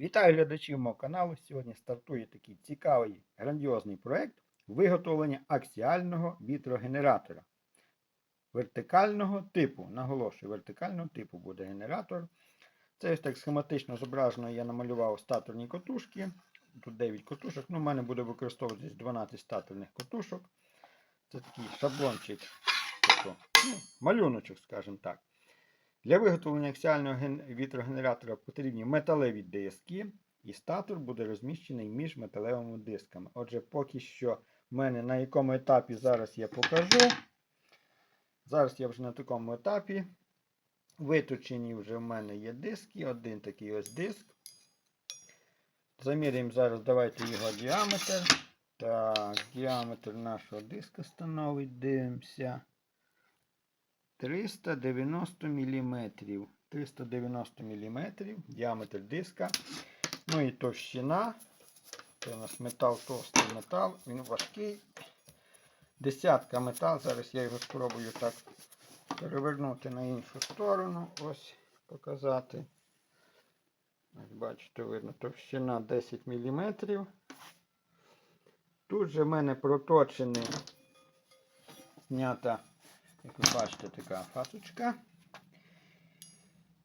Вітаю глядачів мого каналу. Сьогодні стартує такий цікавий грандіозний проект виготовлення аксіального вітрогенератора. Вертикального типу. Наголошую, вертикального типу буде генератор. Це ось так схематично зображено, я намалював статорні котушки. Тут 9 котушок. Ну, в мене буде використовуватись 12 статорних котушок. Це такий шаблончик, тобто, ну, малюночок, скажімо так. Для виготовлення аксіального вітрогенератора потрібні металеві диски, і статор буде розміщений між металевими дисками. Отже, поки що в мене на якому етапі зараз я покажу. Зараз я вже на такому етапі. Виточені вже в мене є диски, один такий ось диск. Заміряємо зараз, давайте його діаметр. Так, діаметр нашого диска становить, дивимося. 390 мм. 390 мм діаметр диска. Ну і товщина. Це у нас метал, товстий метал, він важкий. Десятка метал. Зараз я його спробую так перевернути на іншу сторону. Ось показати. Ось бачите, видно, товщина 10 мм. Тут же в мене проточений, знята як ви бачите, така фасочка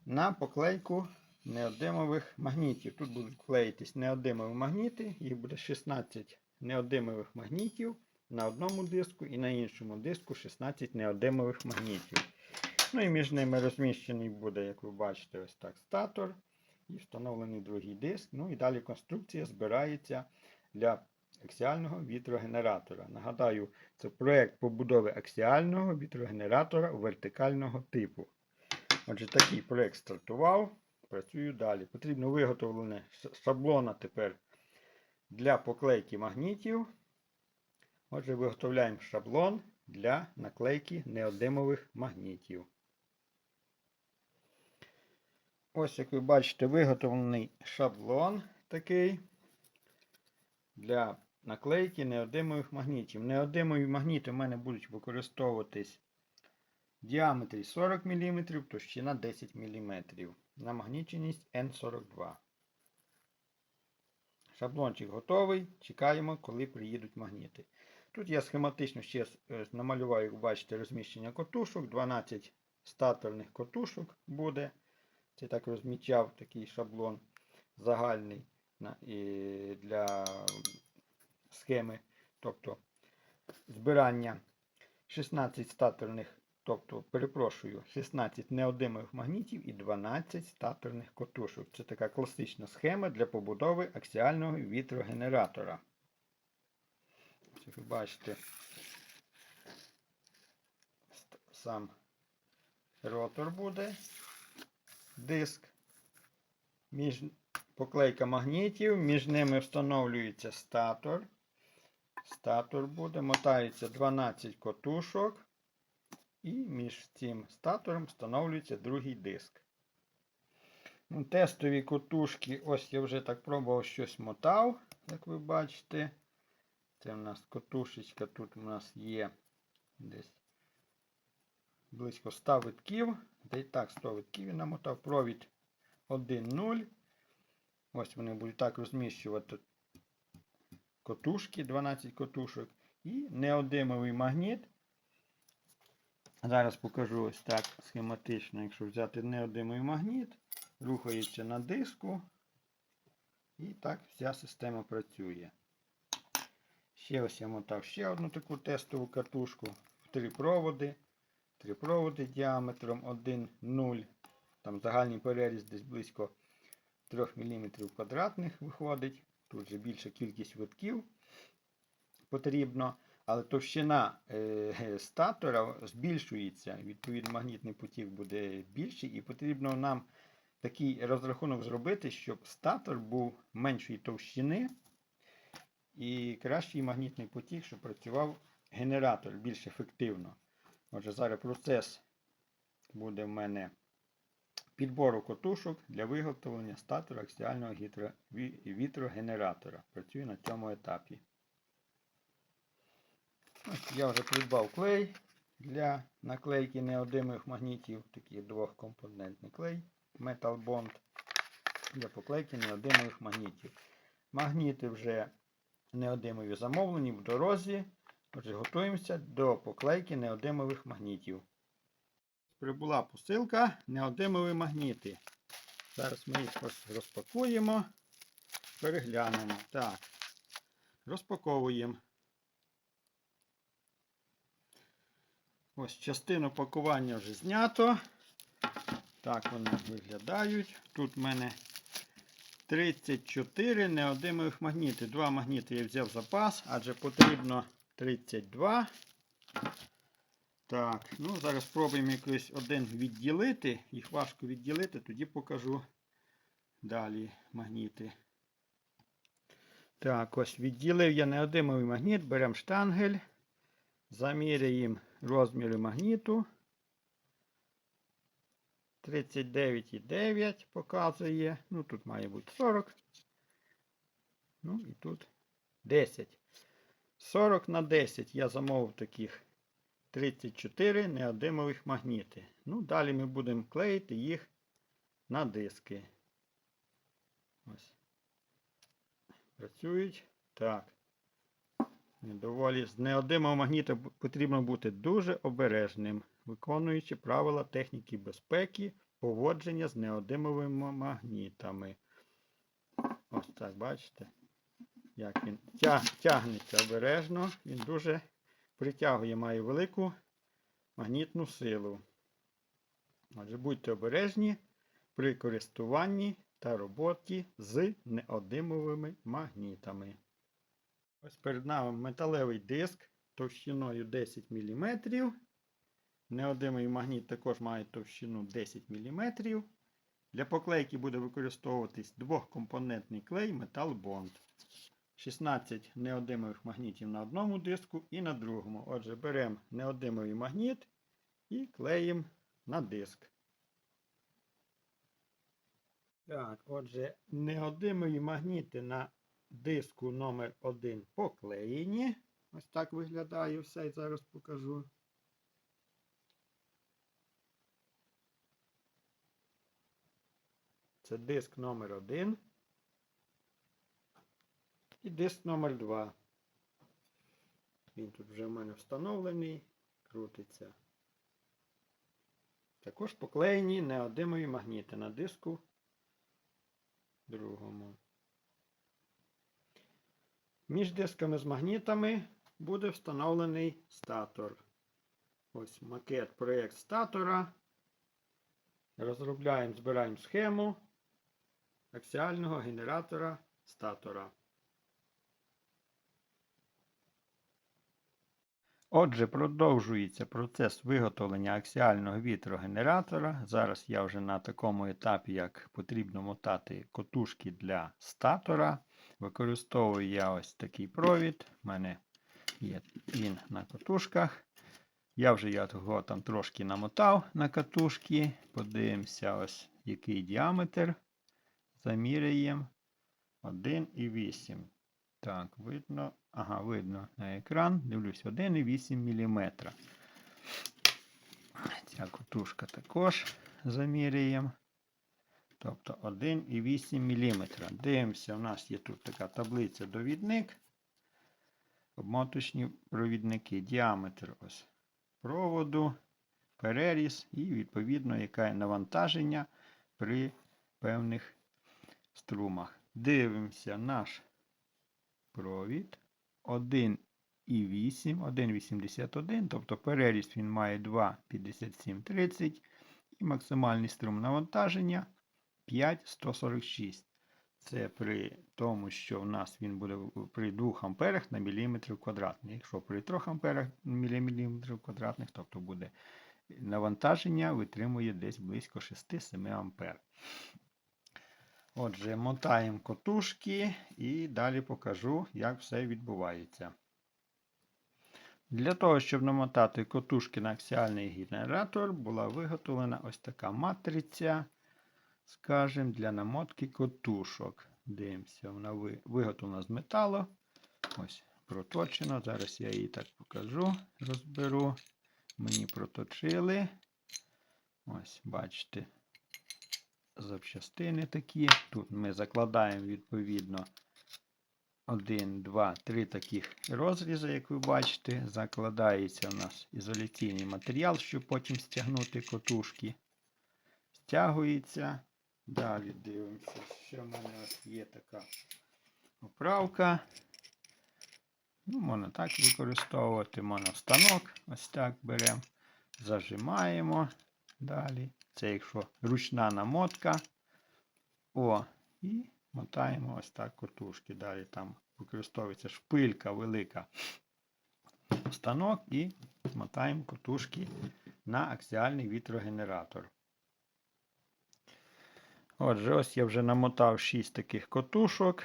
на поклейку неодимових магнітів. Тут будуть клеїтись неодимові магніти, їх буде 16 неодимових магнітів на одному диску і на іншому диску 16 неодимових магнітів. Ну і між ними розміщений буде, як ви бачите, ось так статор і встановлений другий диск. Ну і далі конструкція збирається для аксіального вітрогенератора. Нагадаю, це проєкт побудови аксіального вітрогенератора вертикального типу. Отже, такий проєкт стартував. Працюю далі. Потрібно виготовлення ш- шаблона тепер для поклейки магнітів. Отже, виготовляємо шаблон для наклейки неодимових магнітів. Ось, як ви бачите, виготовлений шаблон такий для наклейки неодимових магнітів. Неодимові магніти в мене будуть використовуватись в діаметрі 40 мм, товщина 10 мм. Намагніченість N42. Шаблончик готовий. Чекаємо, коли приїдуть магніти. Тут я схематично ще е, намалював, як бачите, розміщення котушок. 12 статорних котушок буде. Це так розмічав такий шаблон загальний для схеми, тобто збирання 16 статорних, тобто, перепрошую, 16 неодимових магнітів і 12 статорних котушок. Це така класична схема для побудови аксіального вітрогенератора. Ось, ви бачите, сам ротор буде, диск. Між поклейка магнітів, між ними встановлюється статор. Статор буде, мотається 12 котушок, і між цим статором встановлюється другий диск. Ну, тестові котушки, ось я вже так пробував щось мотав, як ви бачите. Це в нас котушечка, тут у нас є десь близько 100 витків. Десь так, 100 витків я намотав. Провід 1,0. Ось вони будуть так розміщувати котушки, 12 котушок. І неодимовий магніт. Зараз покажу ось так схематично, якщо взяти неодимовий магніт, рухається на диску. І так вся система працює. Ще ось я мотав ще одну таку тестову катушку три проводи. Три проводи діаметром 1,0. Там загальний переріз десь близько 3 мм квадратних виходить. Тут же більша кількість витків потрібно, але товщина е, статора збільшується. Відповідно, магнітний потік буде більший, і потрібно нам такий розрахунок зробити, щоб статор був меншої товщини і кращий магнітний потік, щоб працював генератор більш ефективно. Отже, зараз процес буде в мене підбору котушок для виготовлення статора аксіального вітрогенератора. Працюю на цьому етапі. Ось я вже придбав клей для наклейки неодимих магнітів, такий двохкомпонентний клей Metal Bond. для поклейки неодимових магнітів. Магніти вже неодимові замовлені в дорозі. Отже, готуємося до поклейки неодимових магнітів. Прибула посилка неодимові магніти. Зараз ми їх розпакуємо, переглянемо. Так, розпаковуємо. Ось частину пакування вже знято. Так вони виглядають. Тут в мене 34 неодимових магніти. Два магніти я взяв запас, адже потрібно 32. Так, ну зараз спробуємо якийсь один відділити. Їх важко відділити, тоді покажу далі магніти. Так, ось відділив я неодимовий магніт, беремо штангель, заміряємо розміри магніту. 39,9 показує. Ну, тут має бути 40. Ну і тут 10. 40 на 10 я замовив таких 34 неодимових магніти. Ну, далі ми будемо клеїти їх на диски. Ось. Працюють. Так. Доволі з неодимого магніта потрібно бути дуже обережним, виконуючи правила техніки безпеки поводження з неодимовими магнітами. Ось так, бачите, як він тяг, тягнеться обережно, він дуже притягує, має велику магнітну силу. Отже, будьте обережні при користуванні та роботі з неодимовими магнітами. Ось перед нами металевий диск товщиною 10 мм. Неодимий магніт також має товщину 10 мм. Для поклейки буде використовуватись двохкомпонентний клей Bond. 16 неодимових магнітів на одному диску і на другому. Отже, беремо неодимовий магніт і клеїмо на диск. Так, отже, неодимові магніти на диску номер 1 поклеєні. Ось так виглядає все, і зараз покажу. Це диск номер 1 і диск номер 2. Він тут вже в мене встановлений, крутиться. Також поклеєні неодимові магніти на диску другому. Між дисками з магнітами буде встановлений статор. Ось макет проєкт статора. Розробляємо, збираємо схему аксіального генератора статора. Отже, продовжується процес виготовлення аксіального вітрогенератора. Зараз я вже на такому етапі, як потрібно мотати котушки для статора. Використовую я ось такий провід. У мене є він на котушках. Я вже його там трошки намотав на катушки. Подивимося, ось який діаметр. Заміряємо 1,8. Так, видно. Ага, видно на екран. Дивлюсь, 1,8 мм. Ця котушка також заміряємо. Тобто 1,8 мм. Дивимося, у нас є тут така таблиця довідник. Обмоточні провідники, діаметр ось проводу, переріз і, відповідно, яке навантаження при певних струмах. Дивимося наш провід 1,8, 1,81, тобто переріз він має 2,5730 і максимальний струм навантаження 5,146. Це при тому, що в нас він буде при 2 амперах на міліметр квадратний. Якщо при 3 амперах на міліметр квадратних, тобто буде навантаження витримує десь близько 6-7 ампер. Отже, мотаємо котушки і далі покажу, як все відбувається. Для того, щоб намотати котушки на аксіальний генератор, була виготовлена ось така матриця, скажімо, для намотки котушок. Дивимося, вона виготовлена з металу. Ось, проточена. Зараз я її так покажу, розберу. Мені проточили. Ось, бачите. Запчастини такі. Тут ми закладаємо відповідно 1, 2, 3 таких розрізи, як ви бачите. Закладається у нас ізоляційний матеріал, щоб потім стягнути котушки. Стягується. Далі дивимося, що в мене є така оправка. Ну, можна так використовувати, можна станок. Ось так беремо, зажимаємо далі. Це якщо ручна намотка. О, і мотаємо ось так котушки. Далі там використовується шпилька велика станок і мотаємо котушки на аксіальний вітрогенератор. Отже, ось я вже намотав 6 таких котушок.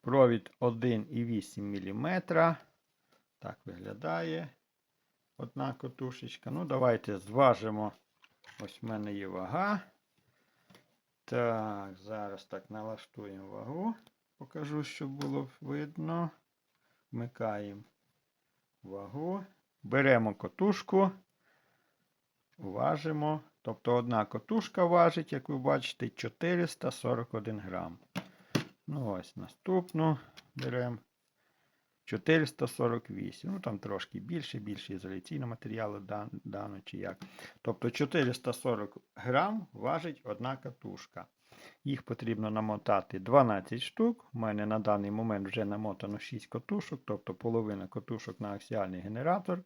Провід 1,8 мм. Так виглядає одна котушечка. Ну, давайте зважимо. Ось в мене є вага. Так, зараз так налаштуємо вагу. Покажу, щоб було видно. Вмикаємо вагу. Беремо котушку. Важимо. Тобто одна котушка важить, як ви бачите, 441 грам. Ну, ось наступну беремо 448. Ну, там трошки більше, більше ізоляційного матеріалу дан- дано чи як. Тобто 440 грам важить одна катушка. Їх потрібно намотати 12 штук. У мене на даний момент вже намотано 6 котушок, тобто половина котушок на аксіальний генератор.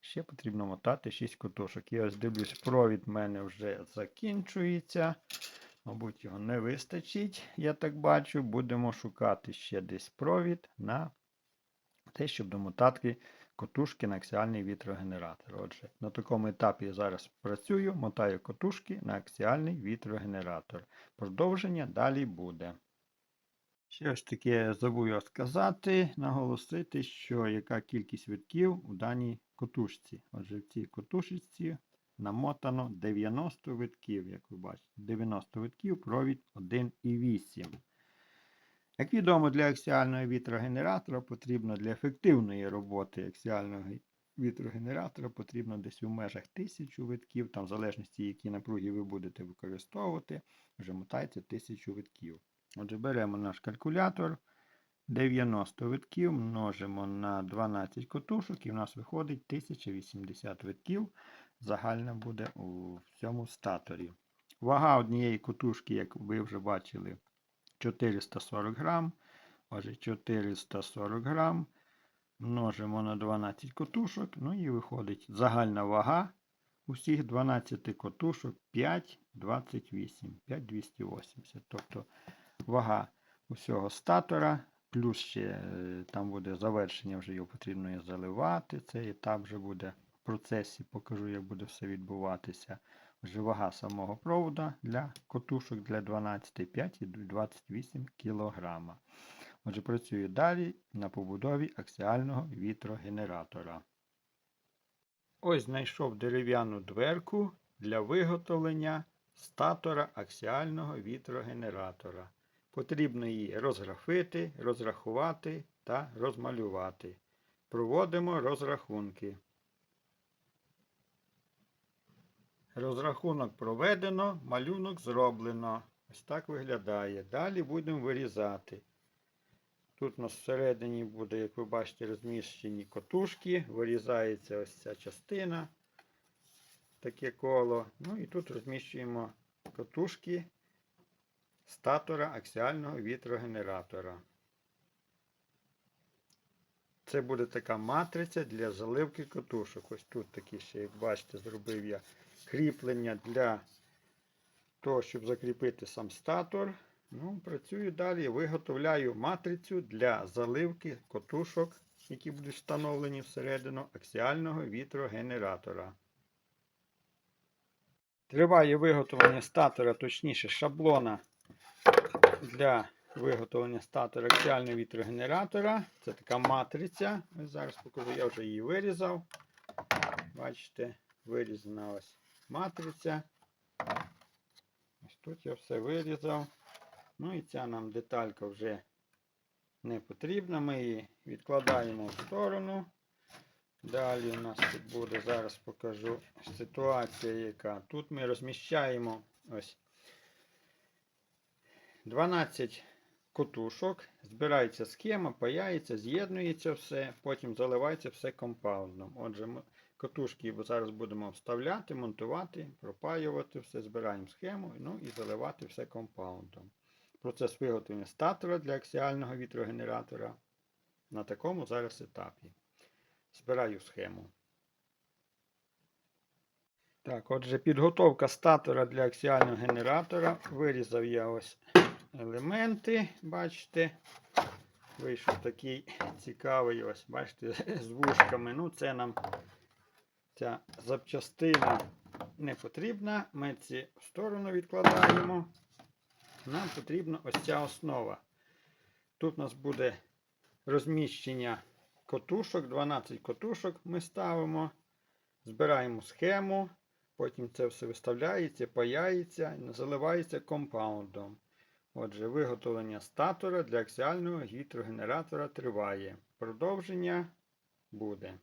Ще потрібно мотати 6 котушок. І ось дивлюсь, провід в мене вже закінчується. Мабуть, його не вистачить, я так бачу. Будемо шукати ще десь провід на те, щоб домотати котушки на аксіальний вітрогенератор. Отже, на такому етапі я зараз працюю, мотаю котушки на аксіальний вітрогенератор. Продовження далі буде. Ще ось таке забув сказати, наголосити, що яка кількість витків у даній котушці. Отже, в цій котушечці намотано 90 витків, як ви бачите. 90 витків, провід 1,8. Як відомо, для аксіального вітрогенератора потрібно для ефективної роботи аксіального вітрогенератора потрібно десь у межах 1000 витків, там в залежності, які напруги ви будете використовувати, вже мотається 1000 витків. Отже, беремо наш калькулятор. 90 витків множимо на 12 котушок, і в нас виходить 1080 витків. Загальна буде у цьому статорі. Вага однієї котушки, як ви вже бачили, 440 грам. Отже, 440 грам. Множимо на 12 котушок. Ну і виходить загальна вага усіх 12 котушок 5,28, 5,280. Тобто вага усього статора. Плюс ще е, там буде завершення, вже його потрібно заливати. Цей етап вже буде в процесі, покажу, як буде все відбуватися. Вже вага самого провода для котушок для 12 5,28 кг. Отже, працюю далі на побудові аксіального вітрогенератора. Ось знайшов дерев'яну дверку для виготовлення статора аксіального вітрогенератора. Потрібно її розграфити, розрахувати та розмалювати. Проводимо розрахунки. Розрахунок проведено, малюнок зроблено. Ось так виглядає. Далі будемо вирізати. Тут у нас всередині буде, як ви бачите, розміщені котушки. Вирізається ось ця частина, таке коло. Ну і тут розміщуємо котушки статора аксіального вітрогенератора. Це буде така матриця для заливки котушок. Ось тут такі ще, як бачите, зробив я кріплення для того, щоб закріпити сам статор. Ну, Працюю далі, виготовляю матрицю для заливки котушок, які будуть встановлені всередину аксіального вітрогенератора. Триває виготовлення статора, точніше шаблона для виготовлення статора аксіального вітрогенератора. Це така матриця. Зараз покажу, я вже її вирізав. Бачите, вирізана ось матриця. Ось тут я все вирізав. Ну і ця нам деталька вже не потрібна. Ми її відкладаємо в сторону. Далі у нас тут буде, зараз покажу ситуація, яка. Тут ми розміщаємо ось 12 котушок, збирається схема, паяється, з'єднується все, потім заливається все компаундом. Отже, ми котушки зараз будемо вставляти, монтувати, пропаювати все, збираємо схему ну і заливати все компаундом. Процес виготовлення статора для аксіального вітрогенератора на такому зараз етапі. Збираю схему. Так, отже, підготовка статора для аксіального генератора. Вирізав я ось елементи, бачите. Вийшов такий цікавий, ось, бачите, з вушками. Ну, це нам ця запчастина не потрібна. Ми ці в сторону відкладаємо. Нам потрібна ось ця основа. Тут у нас буде розміщення котушок, 12 котушок ми ставимо. Збираємо схему, потім це все виставляється, паяється заливається компаундом. Отже, виготовлення статора для аксіального гідрогенератора триває. Продовження буде.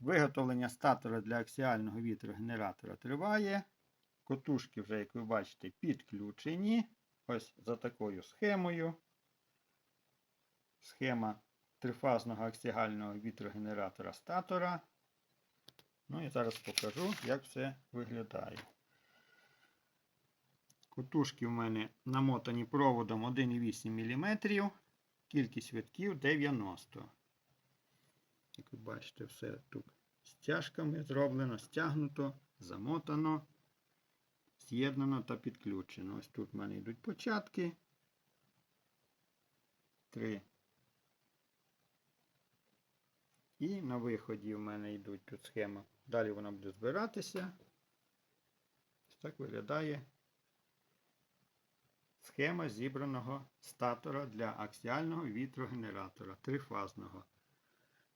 Виготовлення статора для аксіального вітрогенератора триває. Котушки вже, як ви бачите, підключені. Ось за такою схемою. Схема трифазного аксіального вітрогенератора статора. Ну і зараз покажу, як все виглядає. Котушки в мене намотані проводом 1,8 мм. Кількість витків 90. Як ви бачите, все тут стяжками зроблено, стягнуто, замотано, з'єднано та підключено. Ось тут в мене йдуть початки. Три. І на виході в мене йдуть тут схема. Далі вона буде збиратися. Ось так виглядає схема зібраного статора для аксіального вітрогенератора трифазного.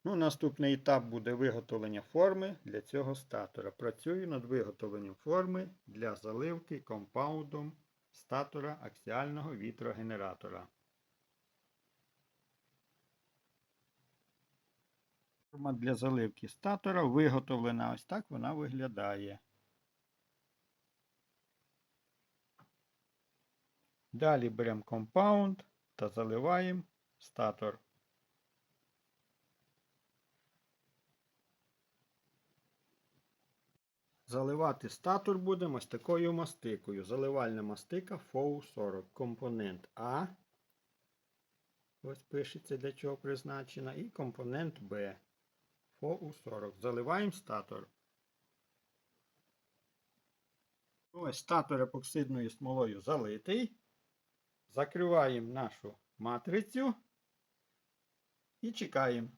Ну, Наступний етап буде виготовлення форми для цього статора. Працюю над виготовленням форми для заливки компаундом статора аксіального вітрогенератора. Форма для заливки статора виготовлена ось так вона виглядає. Далі беремо компаунд та заливаємо статор. Заливати статор будемо ось такою мастикою. Заливальна мастика FOU40. Компонент А. Ось пишеться для чого призначена. І компонент Б. FOU40. Заливаємо статор. Ось статор епоксидною смолою залитий. Закриваємо нашу матрицю і чекаємо.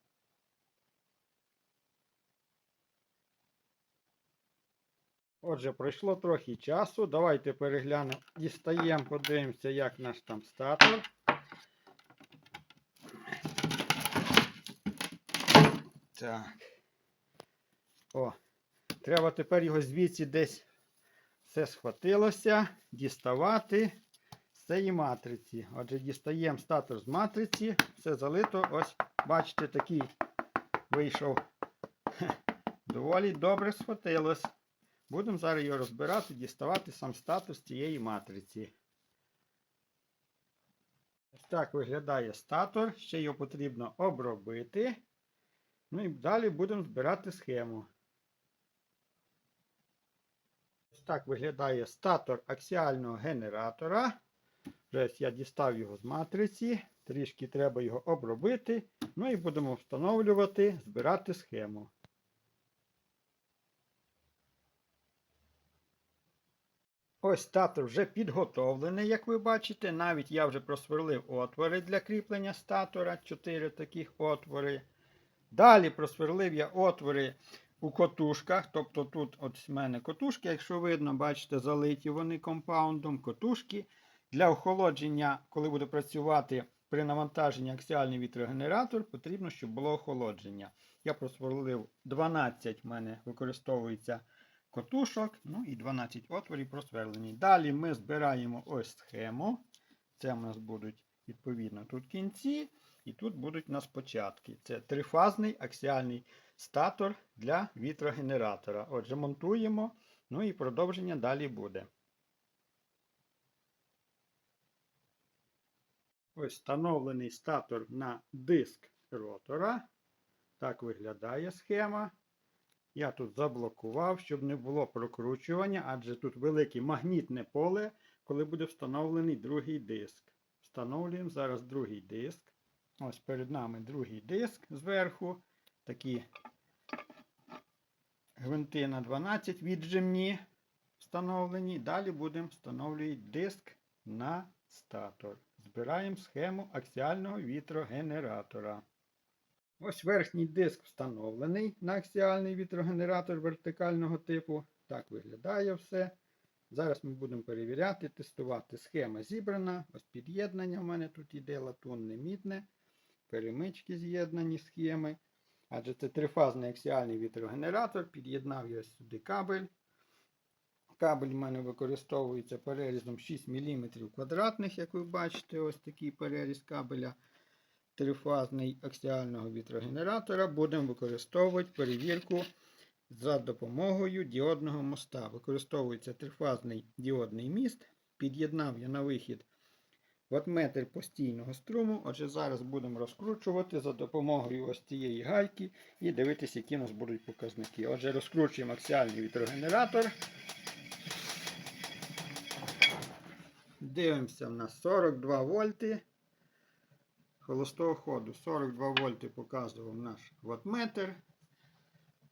Отже, пройшло трохи часу. Давайте переглянемо, дістаємо, подивимося, як наш там статор. Так. О, треба тепер його звідси десь все схватилося, діставати з цієї матриці. Отже, дістаємо статор з матриці, все залито. Ось, бачите, такий вийшов. Доволі добре схватилось. Будемо зараз його розбирати, діставати сам статус цієї матриці. Ось так виглядає статор. Ще його потрібно обробити. Ну і далі будемо збирати схему. Ось так виглядає статор аксіального генератора. Вже я дістав його з матриці. Трішки треба його обробити. Ну і будемо встановлювати, збирати схему. Ось статор вже підготовлений, як ви бачите. Навіть я вже просверлив отвори для кріплення статора. 4 таких отвори. Далі просверлив я отвори у котушках. Тобто тут от в мене котушки, якщо видно, бачите, залиті вони компаундом, котушки. Для охолодження, коли буде працювати при навантаженні аксіальний вітрогенератор, потрібно, щоб було охолодження. Я просверлив 12 в мене використовується Котушок, ну і 12 отворів просверлені. Далі ми збираємо ось схему. Це у нас будуть, відповідно, тут кінці, і тут будуть у нас початки. Це трифазний аксіальний статор для вітрогенератора. Отже, монтуємо, ну і продовження далі буде. Ось встановлений статор на диск ротора. Так виглядає схема. Я тут заблокував, щоб не було прокручування, адже тут велике магнітне поле, коли буде встановлений другий диск. Встановлюємо зараз другий диск. Ось перед нами другий диск зверху. Такі гвинти на 12 віджимні встановлені. Далі будемо встановлювати диск на статор. Збираємо схему аксіального вітрогенератора. Ось верхній диск встановлений на аксіальний вітрогенератор вертикального типу. Так виглядає все. Зараз ми будемо перевіряти, тестувати. Схема зібрана. Ось під'єднання в мене тут іде латунне мідне. Перемички з'єднані схеми. Адже це трифазний аксіальний вітрогенератор. Під'єднав я сюди кабель. Кабель в мене використовується перерізом 6 мм квадратних, як ви бачите, ось такий переріз кабеля трифазний аксіального вітрогенератора. Будемо використовувати перевірку за допомогою діодного моста. Використовується трифазний діодний міст. Під'єднав я на вихід ватметр постійного струму. Отже, зараз будемо розкручувати за допомогою ось цієї гайки і дивитися, які у нас будуть показники. Отже, розкручуємо аксіальний вітрогенератор. Дивимося на 42 вольти. Холостого ходу 42 вольти показував наш ватметр.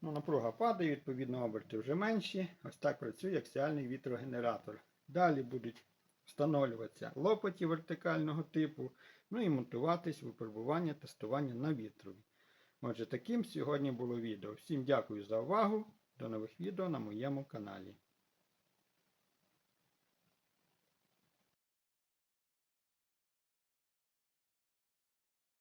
Ну, напруга падає, відповідно, оберти вже менші. Ось так працює аксіальний вітрогенератор. Далі будуть встановлюватися лопаті вертикального типу, ну і монтуватись випробування, тестування на вітрові. Отже, таким сьогодні було відео. Всім дякую за увагу. До нових відео на моєму каналі.